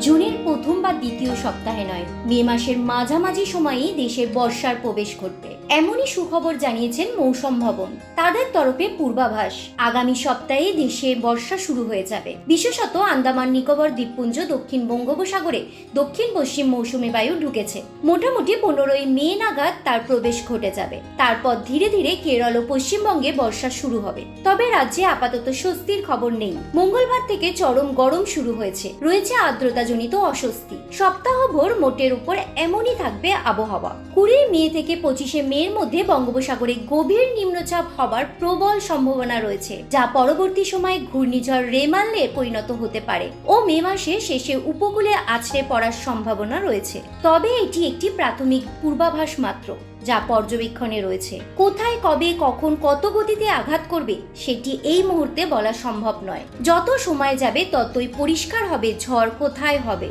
জুনের প্রথম বা দ্বিতীয় সপ্তাহে নয় মে মাসের মাঝামাঝি সময়েই দেশে বর্ষার প্রবেশ ঘটবে। এমনই সুখবর জানিয়েছেন মৌসম ভবন। তাদের তরফে পূর্বাভাস। আগামী সপ্তাহে দেশে বর্ষা শুরু হয়ে যাবে। বিশেষত আন্দামান, নিকোবর, দ্বীপপুঞ্জ, দক্ষিণ বঙ্গোপসাগরে দক্ষিণ পশ্চিম মৌসুমী বায়ু ঢুকেছে। মোটামুটি পনেরোই মে নাগাদ তার প্রবেশ ঘটে যাবে। তারপর ধীরে ধীরে কেরল ও পশ্চিমবঙ্গে বর্ষা শুরু হবে। তবে রাজ্যে আপাতত স্বস্তির খবর নেই। মঙ্গলবার থেকে চরম গরম শুরু হয়েছে। রয়েছে আর্দ্রতাজনিত অস্বস্তি। সপ্তাহভর মোটের উপর এমনই থাকবে আবহাওয়া। কুড়ি মে থেকে পঁচিশে মের মধ্যে বঙ্গোপসাগরে গভীর নিম্নচাপ হবার প্রবল সম্ভাবনা রয়েছে, যা পরবর্তী সময়ে ঘূর্ণিঝড় রেমালে পরিণত হতে পারে ও মে মাসে শেষে উপকূলে আছড়ে পড়ার সম্ভাবনা রয়েছে। তবে এটি একটি প্রাথমিক পূর্বাভাস মাত্র, যা পর্যবেক্ষণে রয়েছে। কোথায়, কবে, কখন কত গতিতে আঘাত করবে, সেটি এই মুহূর্তে বলা সম্ভব নয়। যত সময় যাবে, ততই পরিষ্কার হবে ঝড় কোথায় হবে।